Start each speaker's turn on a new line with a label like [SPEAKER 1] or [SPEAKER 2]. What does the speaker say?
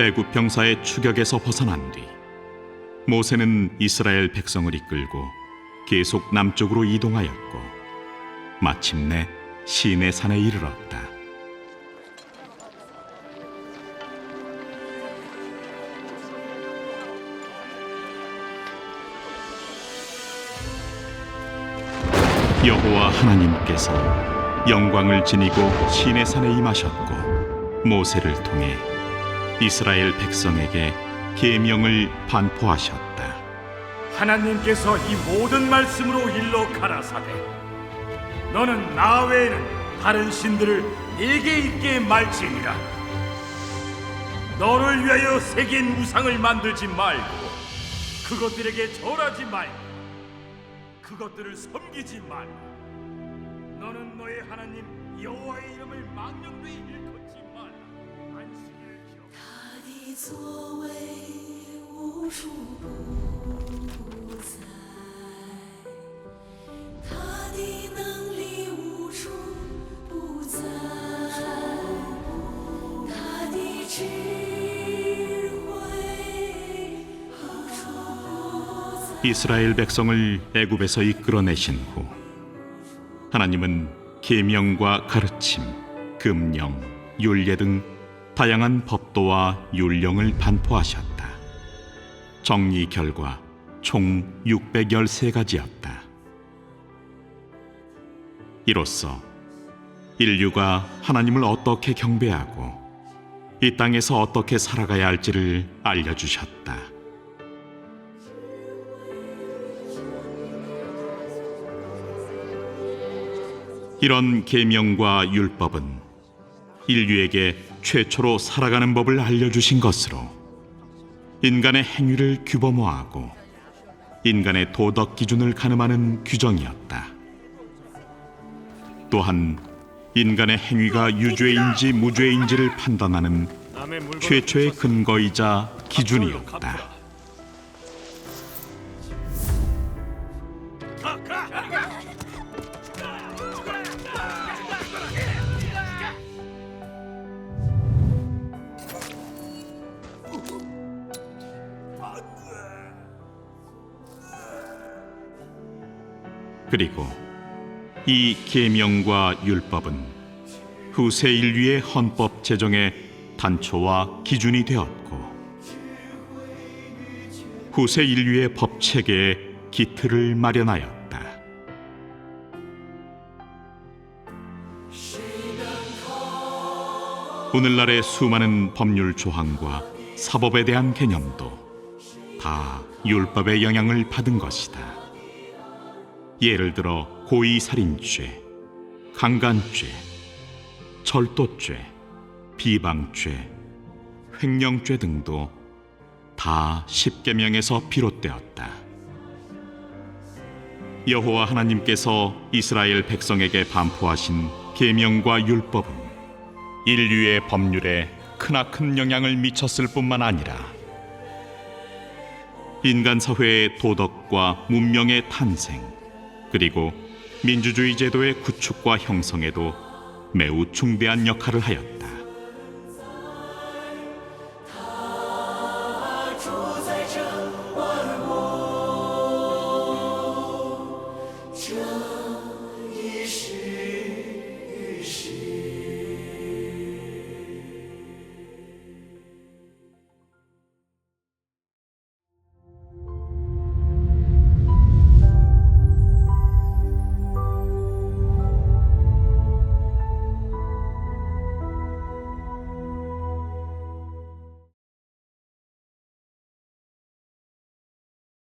[SPEAKER 1] 애굽 병사의 추격에서 벗어난 뒤 모세는 이스라엘 백성을 이끌고 계속 남쪽으로 이동하였고 마침내 시내 산에 이르렀다. 여호와 하나님께서 영광을 지니고 시내 산에 임하셨고 모세를 통해 이스라엘 백성에게 계명을 반포하셨다.
[SPEAKER 2] 하나님께서 이 모든 말씀으로 일러 가라사대 너는 나 외에는 다른 신들을 내게 있게 말지니라 너를 위하여 새긴 우상을 만들지 말고 그것들에게 절하지 말고 그것들을 섬기지 말고 너는 너의 하나님 여호와의 이름을 망령되이 일컫지 말라 안식일을 기억
[SPEAKER 3] 他的作为无处不
[SPEAKER 1] 이스라엘 백성을 애굽에서 이끌어내신 후 하나님은 계명과 가르침, 금령, 율례 등 다양한 법도와 율령을 반포하셨다. 정리 결과 총 613가지였다. 이로써 인류가 하나님을 어떻게 경배하고 이 땅에서 어떻게 살아가야 할지를 알려주셨다. 이런 계명과 율법은 인류에게 최초로 살아가는 법을 알려주신 것으로 인간의 행위를 규범화하고 인간의 도덕 기준을 가늠하는 규정이었다. 또한 인간의 행위가 유죄인지 무죄인지를 판단하는 최초의 근거이자 기준이었다. 그리고 이 계명과 율법은 후세 인류의 헌법 제정의 단초와 기준이 되었고 후세 인류의 법 체계의 기틀을 마련하였다. 오늘날의 수많은 법률 조항과 사법에 대한 개념도 다 율법의 영향을 받은 것이다. 예를 들어 고의 살인죄, 강간죄, 절도죄, 비방죄, 횡령죄 등도 다 십계명에서 비롯되었다. 여호와 하나님께서 이스라엘 백성에게 반포하신 계명과 율법은 인류의 법률에 크나큰 영향을 미쳤을 뿐만 아니라 인간 사회의 도덕과 문명의 탄생 그리고 민주주의 제도의 구축과 형성에도 매우 중대한 역할을 하였다. 주